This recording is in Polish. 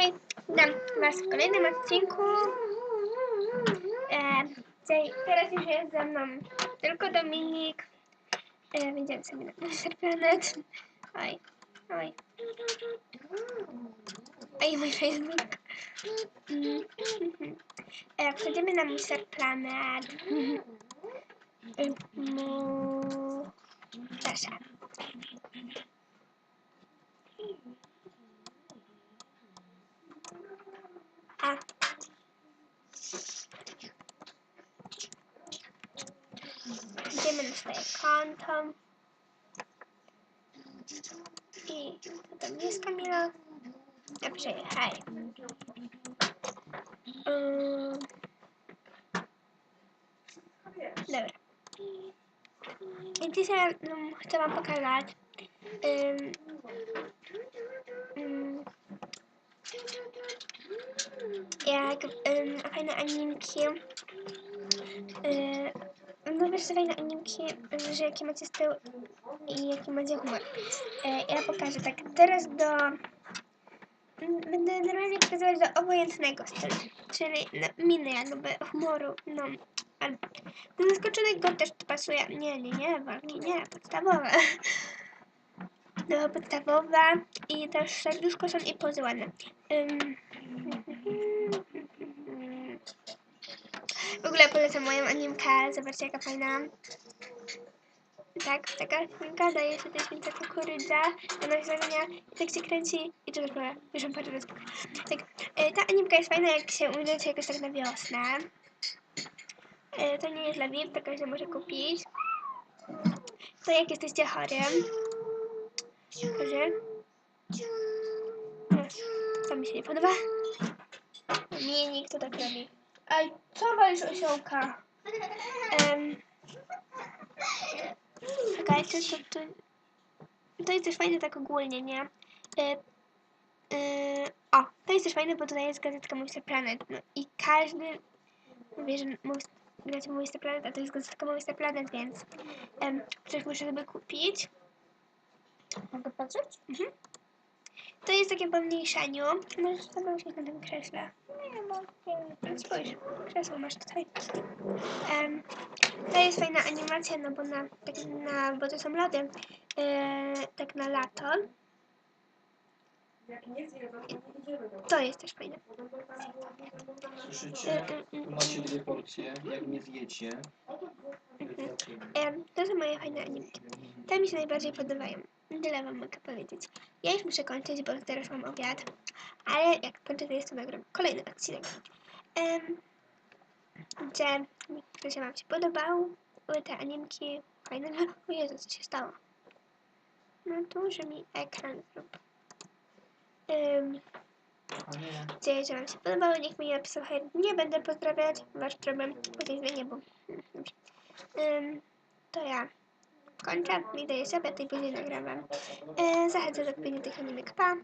Hej, witam Was w kolejnym odcinku. E, teraz już jest ze mną tylko Dominik. E, Wyjdziemy sobie na Monster Planet. Oj, oj. Oj, mój Facebook. E, wchodzimy na Monster Planet. E, mu- Proszę. A. Konto. I co tam jest Kamila? Dobrze, hej. Ym. Dobra. I dzisiaj um, chcę Wam pokazać ym, ym, jak ym, fajne animki. Yy, że fajne animki, że jakie macie styl i jaki macie humor. Yy, ja pokażę tak teraz do... Będę normalnie pokazywać do obojętnego stylu, czyli miny jakby humoru, no. albo- Do zaskoczonego też to pasuje. Nie, nie, nie, walki, nie, podstawowe. No, podstawowe i też serduszko są i pozy ładne. Ym, W ogóle polecam moją animkę, zobaczcie jaka fajna. Tak, taka animka, daje się też mi taką kurydzę do nawiązania i tak się kręci i to dopiero, już wam parę razy. Tak, e, ta animka jest fajna jak się ujdziecie jakoś tak na wiosnę. E, To nie jest dla VIP, to każdy może kupić. To jak jesteście chorym. Chorzy. E, Co mi się nie podoba? Mnie nikt to tak robi. Aj, co walisz osiołka? Um, czekajcie, to, to, to jest też fajne tak ogólnie, nie? E, e, o, to jest też fajne, bo tutaj jest gazetka Monster Planet. No, I każdy wie, że gracie Monster Planet, a to jest gazetka Monster Planet, więc um, coś muszę sobie kupić. Mogę patrzeć? Mhm. To jest takie pomniejszeniu. Możesz sobie usiąść na tym krześle. Nie mogę. Spójrz, krzesło masz tutaj. Em, to jest fajna animacja, no bo na, tak na bo to są lody, e, tak na lato. To jest też fajne. Słyszycie? Tu macie dwie porcje. Jak nie zjecie, Em, to są moje fajne animki. Te mi się najbardziej podobają. Tyle wam mogę powiedzieć. Ja już muszę kończyć, bo teraz mam obiad. Ale jak kończę, to jest to nagram kolejny odcinek. Um, że się wam się podobał. Były te animki fajne. O Jezu, co się stało? No tu, że mi ekran zrób. Um, Nadzieję, że Wam się podobało. Niech mi napisał hej. Nie będę pozdrawiać. Wasz problem. Później zmienię, bo... Dobrze. Ym, to ja kończę. Idę je sobie, a tej później nagrywam. E, zachęcam do kupienia tych animek. Pa!